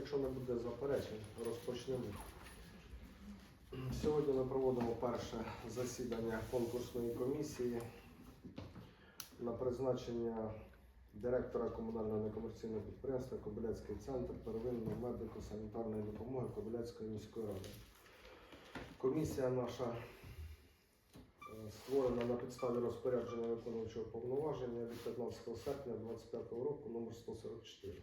якщо не буде заперечень, розпочнемо. Сьогодні ми проводимо перше засідання конкурсної комісії на призначення директора комунального некомерційного підприємства Кобиляцький центр первинної медико-санітарної допомоги Кобиляцької міської ради. Комісія наша е, створена на підставі розпорядження виконуючого повноваження від 15 серпня 2025 року номер 144.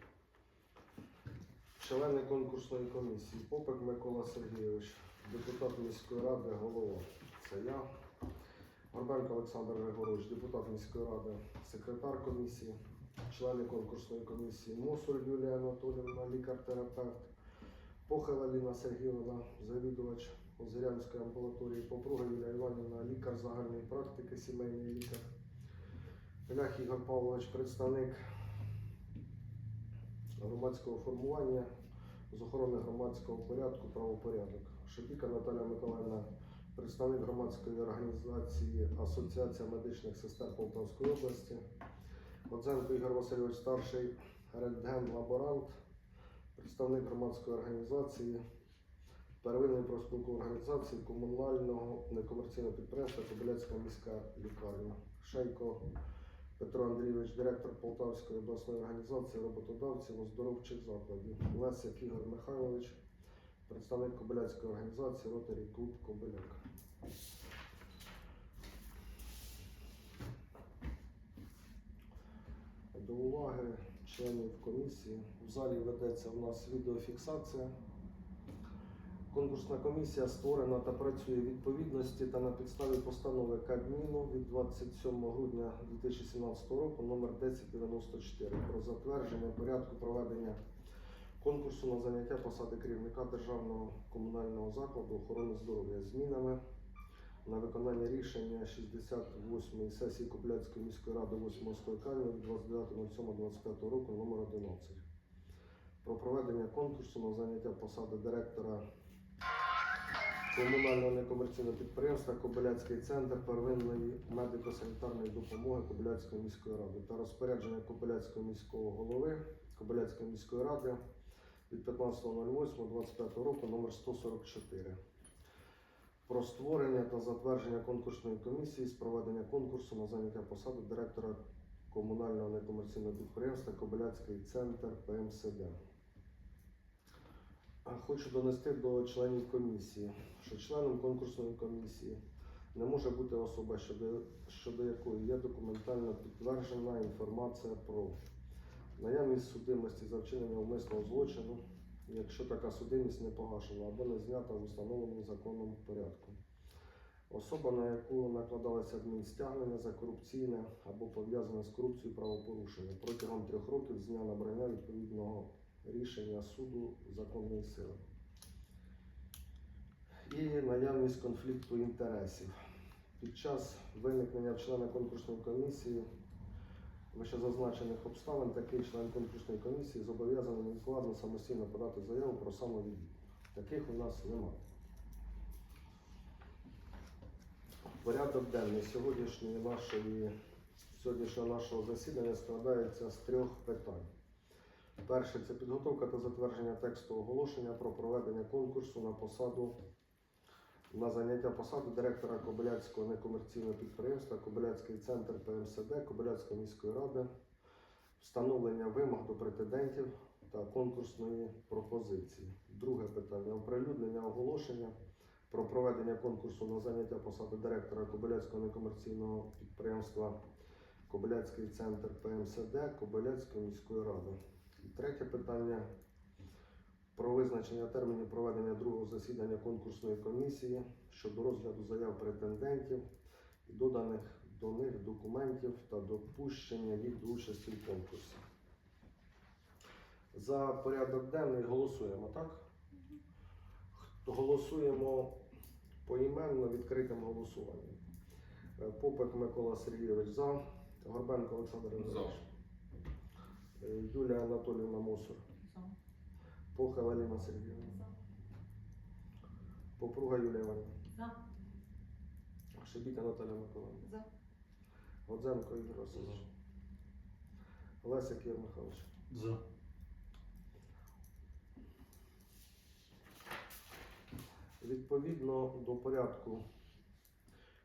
Члени конкурсної комісії Попик Микола Сергійович, депутат міської ради, голова. Це я. Горбенко Олександр Григорович, депутат міської ради, секретар комісії, члени конкурсної комісії Мосуль Юлія Анатоліївна, лікар-терапевт, Похила Ліна Сергіївна, завідувач Озерянської амбулаторії, Попруга Юлія Іванівна, лікар загальної практики, сімейний лікар. Лях Ігор Павлович, представник громадського формування з охорони громадського порядку, правопорядок. Шепіка Наталя Миколаївна, представник громадської організації Асоціація медичних сестер Полтавської області. Одзенко Ігор Васильович, старший рентген-лаборант, представник громадської організації, первинної профспілкової організації комунального некомерційного підприємства Кобиляцька міська лікарня. Шейко Петро Андрійович, директор Полтавської обласної організації роботодавців оздоровчих закладів. Лесик Ігор Михайлович, представник Кобиляцької організації Ротарі Клуб Кобиляк. До уваги членів комісії. В залі ведеться у нас відеофіксація. Конкурсна комісія створена та працює в відповідності та на підставі постанови Кабміну від 27 грудня 2017 року номер 1094 про затвердження порядку проведення конкурсу на заняття посади керівника державного комунального закладу охорони здоров'я змінами на виконання рішення 68-ї сесії Кобиляцької міської ради 8 скликання від 29.07.25 року номер 11 про проведення конкурсу на заняття посади директора комунального некомерційного підприємства Кобиляцький центр первинної медико-санітарної допомоги Кобиляцької міської ради та розпорядження Кобиляцького міського голови Кобиляцької міської ради від 15.08.25 року номер 144 про створення та затвердження конкурсної комісії з проведення конкурсу на заняття посади директора комунального некомерційного підприємства Кобиляцький центр ПМСД. Хочу донести до членів комісії, що членом конкурсної комісії не може бути особа, щодо, щодо якої є документально підтверджена інформація про наявність судимості за вчинення умисного злочину, якщо така судимість не погашена або не знята в установленому законом порядку. Особа, на яку накладалося адмінстягнення за корупційне або пов'язане з корупцією правопорушення протягом трьох років з дня набрання відповідного рішення суду законної сили. І наявність конфлікту інтересів. Під час виникнення члена конкурсної комісії вищезазначених обставин такий член конкурсної комісії зобов'язаний невідкладно самостійно подати заяву про самовідвід. Таких у нас немає. Порядок денний сьогоднішнього нашого засідання складається з трьох питань. Перше це підготовка та затвердження тексту оголошення про проведення конкурсу на посаду на заняття посади директора Кобиляцького некомерційного підприємства Кобиляцький центр ПМСД Кобиляцької міської ради, встановлення вимог до претендентів та конкурсної пропозиції. Друге питання оприлюднення оголошення про проведення конкурсу на заняття посади директора Кобиляцького некомерційного підприємства Кобиляцький центр ПМСД Кобиляцької міської ради. І третє питання про визначення термінів проведення другого засідання конкурсної комісії щодо розгляду заяв претендентів і доданих до них документів та допущення їх до участі в конкурсі. За порядок денний голосуємо, так? Голосуємо поіменно відкритим голосуванням. Е, Попик Микола Сергійович за, Горбенко Олександр Ігорович. Е, Юлія Анатоліївна Мусор. Поха Валерина Сергійовна. Попруга Юлія Івановна. Шебіка Наталя Миколаївна. За. Годзенко Ігор Васильович. Лесик Ігор Михайлович. За. Відповідно до порядку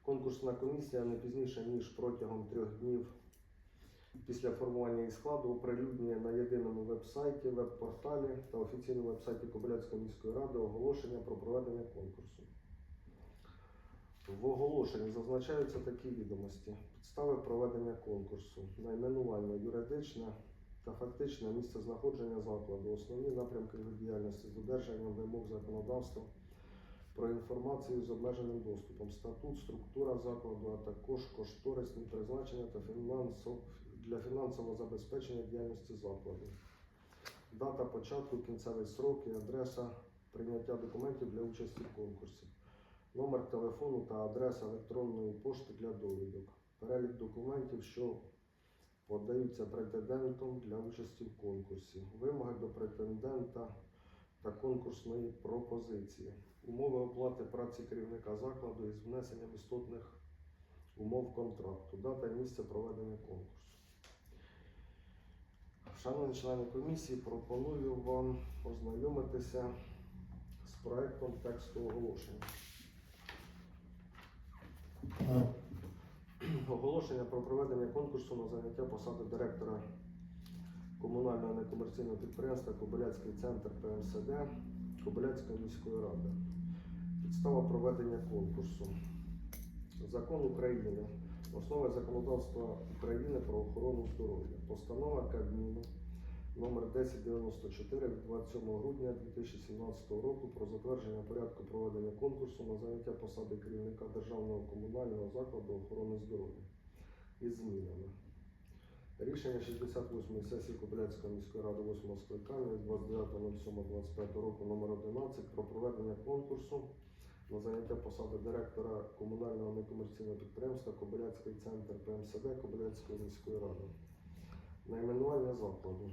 конкурсна комісія не пізніше, ніж протягом трьох днів після формування її складу оприлюднює на єдиному веб-сайті, веб-порталі та офіційному веб-сайті Кобиляцької міської ради оголошення про проведення конкурсу. В оголошенні зазначаються такі відомості: підстави проведення конкурсу, найменування юридичне та фактичне місце знаходження закладу, основні напрямки його діяльності з додержанням вимог законодавства про інформацію з обмеженим доступом, статут, структура закладу, а також кошторисні призначення та. Для фінансового забезпечення діяльності закладу. Дата початку, кінцевий срок і адреса прийняття документів для участі в конкурсі, номер телефону та адреса електронної пошти для довідок, перелік документів, що подаються претендентом для участі в конкурсі, вимоги до претендента та конкурсної пропозиції, умови оплати праці керівника закладу із внесенням істотних умов контракту, дата і місце проведення конкурсу. Шановні члени комісії, пропоную вам ознайомитися з проектом тексту оголошення. Оголошення про проведення конкурсу на заняття посади директора комунального некомерційного підприємства Кобиляцький центр ПМСД Кобиляцької міської ради. Підстава проведення конкурсу. Закон України. Основи законодавства України про охорону здоров'я. Постанова Кабміну номер 1094 від 27 грудня 2017 року про затвердження порядку проведення конкурсу на заняття посади керівника державного комунального закладу охорони здоров'я із змінами. Рішення 68-ї сесії Кобиляцької міської ради 8 скликання від 29.07.25 року номер 11 про проведення конкурсу на заняття посади директора комунального некомерційного підприємства Кобиляцький центр ПМСД Кобиляцької міської ради. Найменування закладу.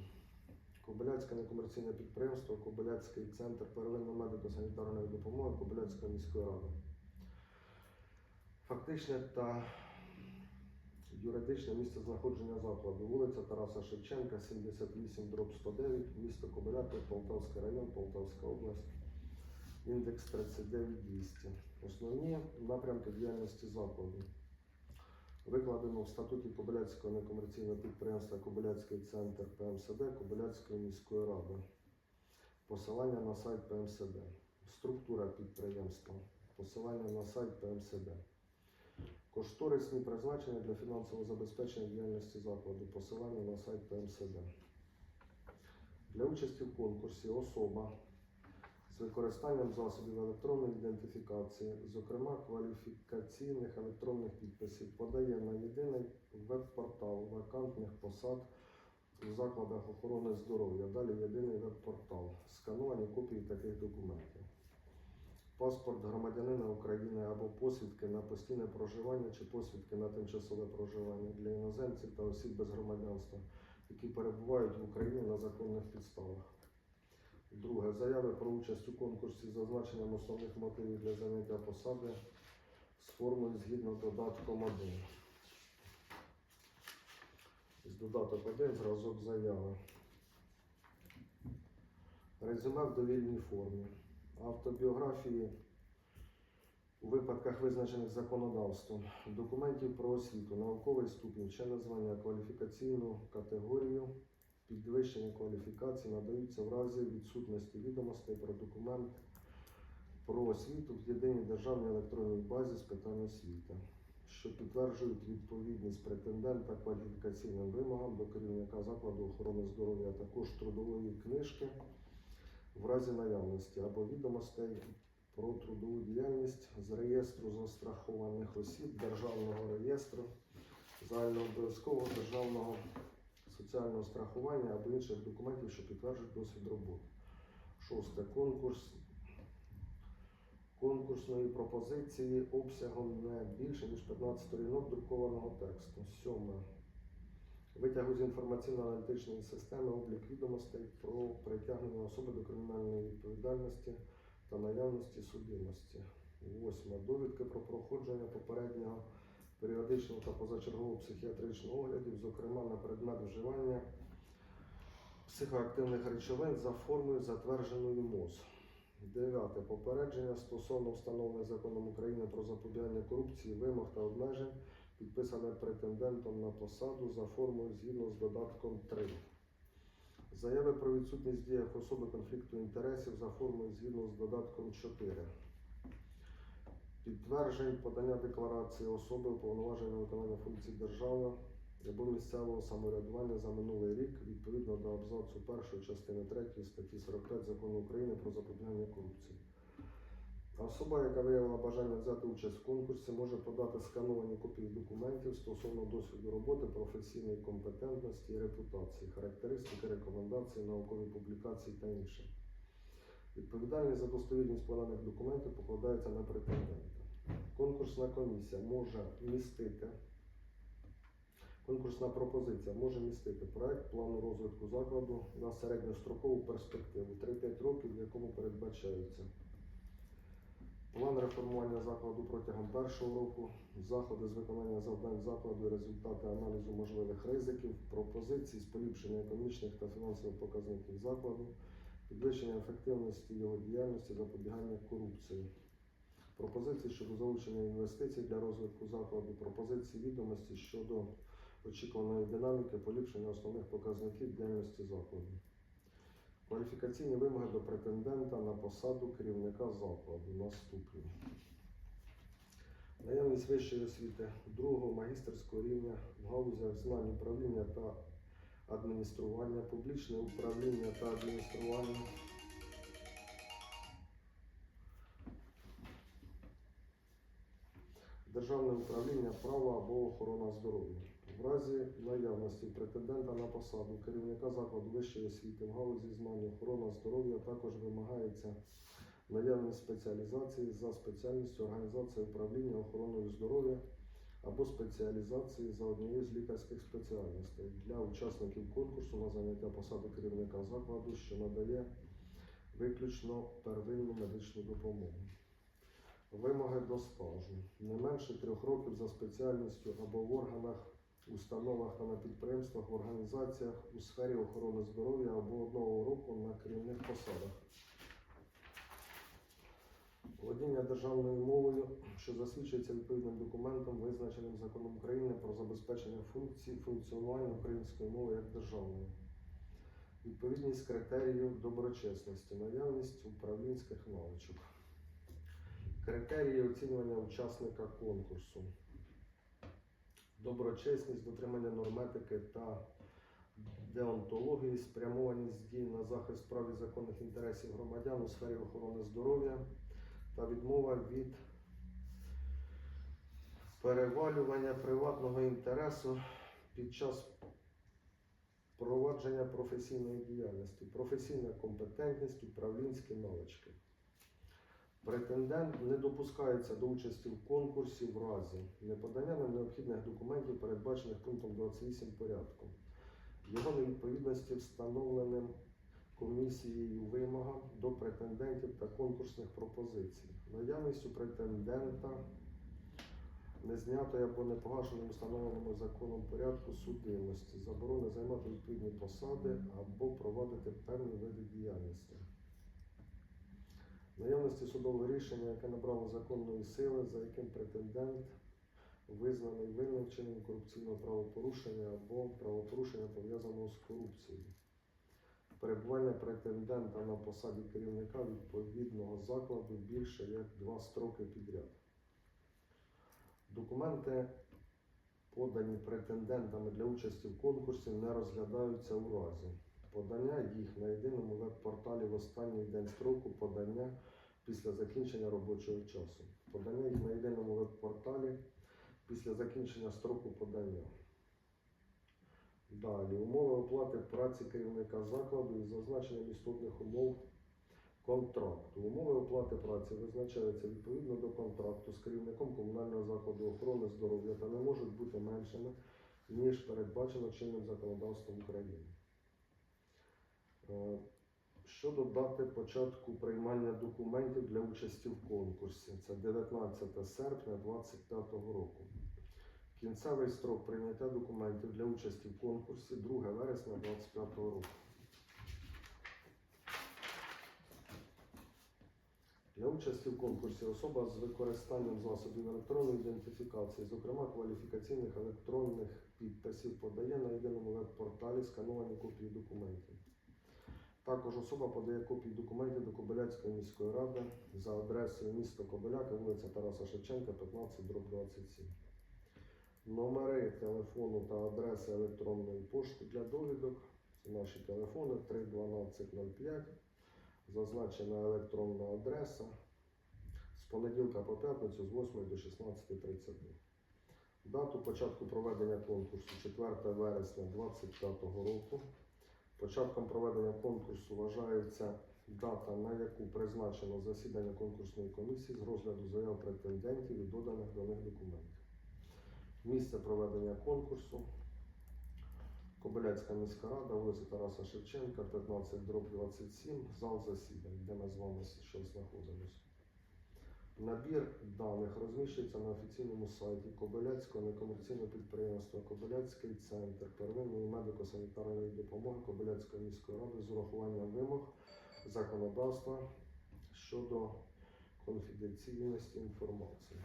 Кобиляцьке некомерційне підприємство, Кобиляцький центр первинної медико-санітарної допомоги Кобиляцької міської ради. Фактичне та юридичне місце знаходження закладу. Вулиця Тараса Шевченка, 78, дроб 109, місто Кобиляки, Полтавський район, Полтавська область. Індекс 39200. Основні напрямки діяльності закладу. Викладено в статуті Кобиляцького некомерційного підприємства Кобиляцький центр ПМСД Кобиляцької міської ради. Посилання на сайт ПМСД. Структура підприємства. Посилання на сайт ПМСД. Кошторисні призначення для фінансового забезпечення діяльності закладу. Посилання на сайт ПМСД. Для участі в конкурсі особа з використанням засобів електронної ідентифікації, зокрема кваліфікаційних електронних підписів, подає на єдиний веб-портал вакантних посад у закладах охорони здоров'я. Далі єдиний веб-портал. Скановані копії таких документів. Паспорт громадянина України або посвідки на постійне проживання чи посвідки на тимчасове проживання для іноземців та осіб без громадянства, які перебувають в Україні на законних підставах. Друге. Заяви про участь у конкурсі з зазначенням основних мотивів для заняття посади з формою згідно додатком 1. З додаток 1 зразок заяви. Резюме в довільній формі. Автобіографії у випадках, визначених законодавством, документів про освіту, науковий ступінь, чинне звання, кваліфікаційну категорію, підвищення кваліфікації надаються в разі відсутності відомостей про документ про освіту в єдиній державній електронній базі з питань освіти, що підтверджують відповідність претендента кваліфікаційним вимогам до керівника закладу охорони здоров'я, а також трудової книжки в разі наявності або відомостей про трудову діяльність з реєстру застрахованих осіб, державного реєстру, загальнообов'язкового державного соціального страхування або інших документів, що підтверджують досвід роботи. Шосте. Конкурс конкурсної пропозиції обсягом не більше, ніж 15 сторінок друкованого тексту. Сьоме. Витягу з інформаційно-аналітичної системи облік відомостей про притягнення особи до кримінальної відповідальності та наявності судимості. Восьме. Довідки про проходження попереднього періодичного та позачергового психіатричного оглядів, зокрема на предмет вживання психоактивних речовин за формою затвердженою МОЗ. Дев'яте. Попередження стосовно встановлення законом України про запобігання корупції, вимог та обмежень, підписане претендентом на посаду за формою згідно з додатком 3. Заяви про відсутність діях особи конфлікту інтересів за формою згідно з додатком 4. Підтверджень подання декларації особи уповноваженої на виконання функцій держави або місцевого самоврядування за минулий рік відповідно до абзацу першої частини 3 статті 45 закону України про запобігання корупції. Особа, яка виявила бажання взяти участь в конкурсі, може подати скановані копії документів стосовно досвіду роботи, професійної компетентності і репутації, характеристики, рекомендації, наукові публікації та інше. Відповідальність за достовірність поданих документів покладається на претендента. Конкурсна комісія може містити Конкурсна пропозиція може містити проект плану розвитку закладу на середньострокову перспективу 3-5 років, в якому передбачаються план реформування закладу протягом першого року, заходи з виконання завдань закладу і результати аналізу можливих ризиків, пропозиції з поліпшення економічних та фінансових показників закладу, підвищення ефективності його діяльності, запобігання корупції. Пропозиції щодо залучення інвестицій для розвитку закладу, пропозиції відомості щодо очікуваної динаміки поліпшення основних показників діяльності закладу. Кваліфікаційні вимоги до претендента на посаду керівника закладу наступні. Наявність вищої освіти другого магістерського рівня в галузях знань управління та адміністрування, публічне управління та адміністрування. Державне управління права або охорона здоров'я. В разі наявності претендента на посаду керівника закладу вищої освіти в галузі знань охорона здоров'я також вимагається наявність спеціалізації за спеціальністю організація управління охороною здоров'я або спеціалізації за однією з лікарських спеціальностей для учасників конкурсу на заняття посади керівника закладу, що надає виключно первинну медичну допомогу. Вимоги до стажу. Не менше трьох років за спеціальністю або в органах, установах та на підприємствах, в організаціях у сфері охорони здоров'я або одного року на керівних посадах. Володіння державною мовою, що засвідчується відповідним документом, визначеним законом України про забезпечення функцій функціонування української мови як державної. Відповідність критерію доброчесності, наявність управлінських навичок. Критерії оцінювання учасника конкурсу. Доброчесність, дотримання норметики та деонтології, спрямованість дій на захист прав і законних інтересів громадян у сфері охорони здоров'я та відмова від перевалювання приватного інтересу під час провадження професійної діяльності, професійна компетентність, управлінські навички. Претендент не допускається до участі в конкурсі в разі неподання нам необхідних документів, передбачених пунктом 28 порядку, його невідповідності встановленим комісією вимогам до претендентів та конкурсних пропозицій, наявність у претендента незнятої або непогашеної в встановленому законом порядку судимості, заборони займати відповідні посади або проводити певні види діяльності. Наявності судового рішення, яке набрало законної сили, за яким претендент визнаний винним вчиненням корупційного правопорушення або правопорушення пов'язаного з корупцією. Перебування претендента на посаді керівника відповідного закладу більше як два строки підряд. Документи, подані претендентами для участі в конкурсі, не розглядаються у разі подання їх на єдиному веб-порталі в останній день строку подання після закінчення робочого часу. Подання їх на єдиному веб-порталі після закінчення строку подання. Далі умови оплати праці керівника закладу із зазначенням істотних умов контракту. Умови оплати праці визначаються відповідно до контракту з керівником комунального закладу охорони здоров'я та не можуть бути меншими, ніж передбачено чинним законодавством України. Е, Щодо дати початку приймання документів для участі в конкурсі, це 19 серпня 2025 року. Кінцевий строк прийняття документів для участі в конкурсі 2 вересня 2025 року. Для участі в конкурсі особа з використанням засобів електронної ідентифікації, зокрема кваліфікаційних електронних підписів, подає на єдиному веб-порталі скановані копії документів. Також особа подає копії документів до Кобиляцької міської ради за адресою місто Кобиляка, вулиця Тараса Шевченка, 15, дроб 27. Номери телефону та адреси електронної пошти для довідок. Це наші телефони 31205. Зазначена електронна адреса з понеділка по п'ятницю з 8 до 16.30. Дату початку проведення конкурсу 4 вересня 2025 року. Початком проведення конкурсу вважається дата, на яку призначено засідання конкурсної комісії з розгляду заяв претендентів і доданих до них документів. Місце проведення конкурсу Кобиляцька міська рада, вулиця Тараса Шевченка, 15 дроб 27, зал засідань, де ми з вами зараз знаходимося. Набір даних розміщується на офіційному сайті Кобиляцького некомерційного підприємства Кобиляцький центр первинної медико-санітарної допомоги Кобиляцької міської ради з урахуванням вимог законодавства щодо конфіденційності інформації.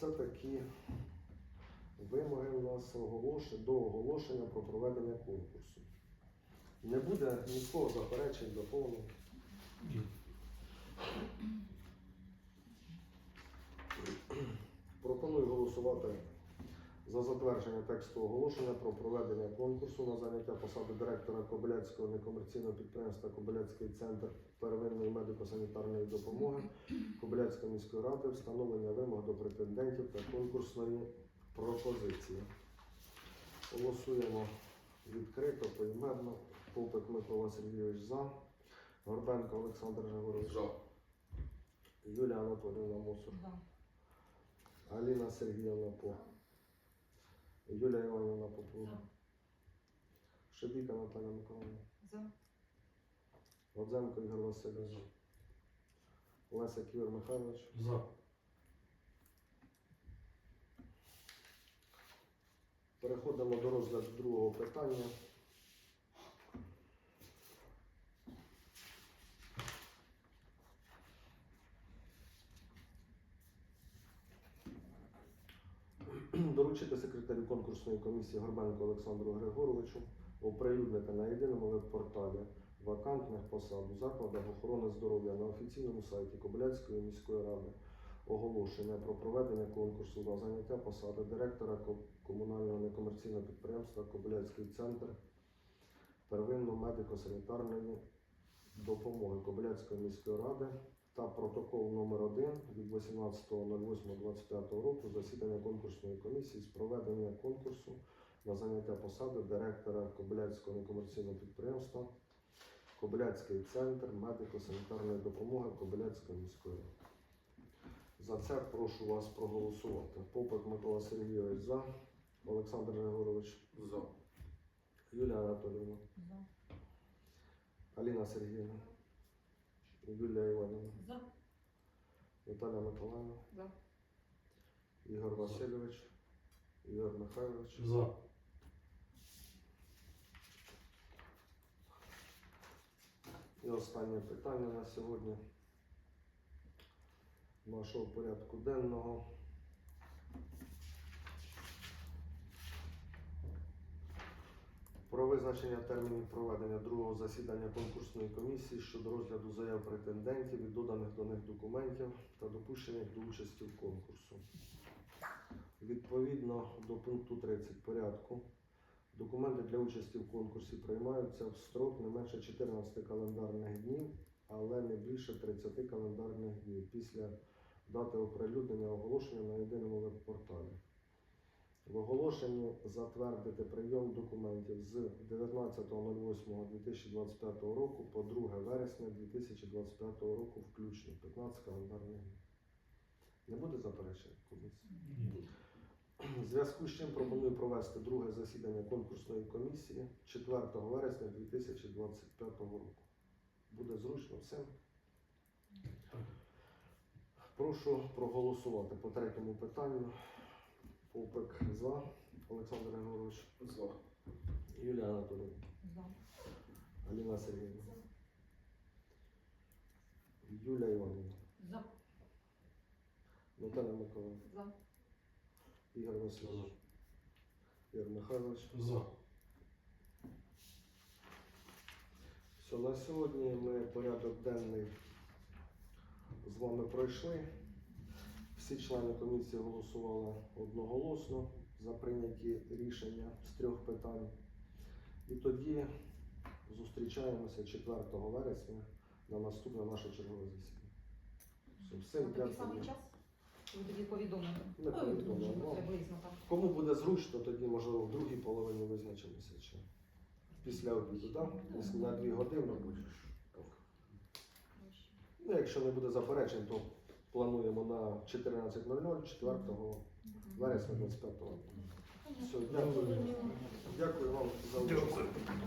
Це такі вимоги у нас оголошення, до оголошення про проведення конкурсу. Не буде нікого заперечень, доповнень. Пропоную голосувати за затвердження тексту оголошення про проведення конкурсу на заняття посади директора Кобиляцького некомерційного підприємства Кобиляцький центр первинної медико-санітарної допомоги Кобиляцької міської ради, встановлення вимог до претендентів та конкурсної пропозиції. Голосуємо відкрито, поіменно. Попик Микола Сергійович за. Горбенко Олександр Григорович. За. Юлія Анатоліївна Мусор. За. Аліна Сергіївна По. Юлія Іванівна Попова. Шебіка Наталя Миколаївна. За. Родзенко Ігор Васильович. Лесик Ківер Михайлович. За. Переходимо до розгляду другого питання. Доручити секретарю конкурсної комісії Горбенко Олександру Григоровичу оприлюднити на єдиному веб-порталі вакантних посад у закладах охорони здоров'я на офіційному сайті Кобиляцької міської ради. Оголошення про проведення конкурсу на заняття посади директора комунального некомерційного підприємства Кобиляцький центр первинної медико-санітарної допомоги Кобиляцької міської ради та протокол номер 1 від 18.08.25 року засідання конкурсної комісії з проведення конкурсу на заняття посади директора Кобиляцького некомерційного підприємства Кобиляцький центр медико-санітарної допомоги Кобиляцької міської ради. За це прошу вас проголосувати. Попик Микола Сергійович за, Олександр Григорович, За. Юлія Анатоліївна, За. Аліна Сергіївна, Юлія Іванівна, За. Наталя Миколаївна, За. Ігор Васильович, Ігор Михайлович. За. І останнє питання на сьогодні нашого порядку денного. Про визначення термінів проведення другого засідання конкурсної комісії щодо розгляду заяв претендентів і доданих до них документів та допущення їх до участі в конкурсу. Відповідно до пункту 30 порядку Документи для участі в конкурсі приймаються в строк не менше 14 календарних днів, але не більше 30 календарних днів після дати оприлюднення оголошення на єдиному веб-порталі. В оголошенні затвердити прийом документів з 19.08.2025 року по 2 вересня 2025 року включно 15 календарних днів. Не буде заперечень комісії? В зв'язку з чим пропоную провести друге засідання конкурсної комісії 4 вересня 2025 року. Буде зручно всім. Прошу проголосувати по третьому питанню. Пупик за. Олександр Григорович за. Юлія Анатолійовна. За. Аліна Сергійовна. За. Юлія Івановна. За. Наталя Миколаївна. За. Ігор Васильович. Ігор Михайлович. За. Все, на сьогодні ми порядок денний з вами пройшли. Всі члени комісії голосували одноголосно за прийняті рішення з трьох питань. І тоді зустрічаємося 4 вересня на наступне наше чергове засідання. Все, всім такий самий час? Ви тоді повідомите. Не Ну, повідомимо. ну. Кому буде зручно, тоді можливо в другій половині визначимося чи після обіду, так? Якщо на дві години буде. Ну, якщо не буде заперечень, то плануємо на 14.00 4 вересня 25 року. Все, дякую. Дякую вам за участь.